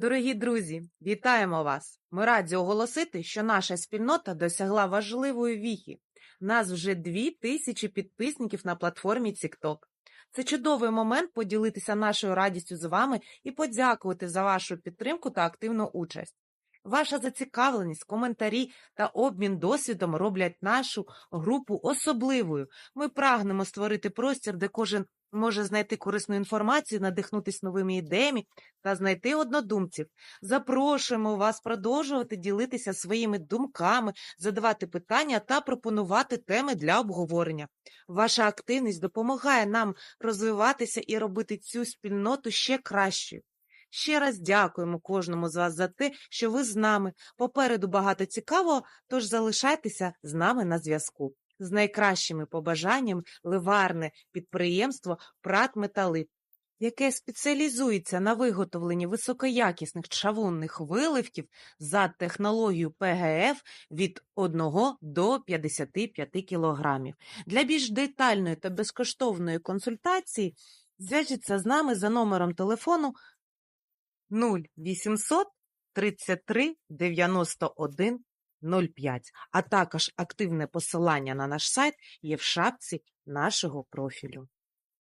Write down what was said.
Дорогі друзі, вітаємо вас! Ми раді оголосити, що наша спільнота досягла важливої віхи. Нас вже дві тисячі підписників на платформі TikTok. Це чудовий момент поділитися нашою радістю з вами і подякувати за вашу підтримку та активну участь. Ваша зацікавленість, коментарі та обмін досвідом роблять нашу групу особливою. Ми прагнемо створити простір, де кожен може знайти корисну інформацію, надихнутися новими ідеями та знайти однодумців. Запрошуємо вас продовжувати ділитися своїми думками, задавати питання та пропонувати теми для обговорення. Ваша активність допомагає нам розвиватися і робити цю спільноту ще кращою. Ще раз дякуємо кожному з вас за те, що ви з нами. Попереду багато цікавого, тож залишайтеся з нами на зв'язку. З найкращими побажаннями ливарне підприємство «Пратметалит», яке спеціалізується на виготовленні високоякісних чавунних виливків за технологією ПГФ від 1 до 55 кг. Для більш детальної та безкоштовної консультації зв'яжіться з нами за номером телефону 0800 33 91 05, а також активне посилання на наш сайт є в шапці нашого профілю.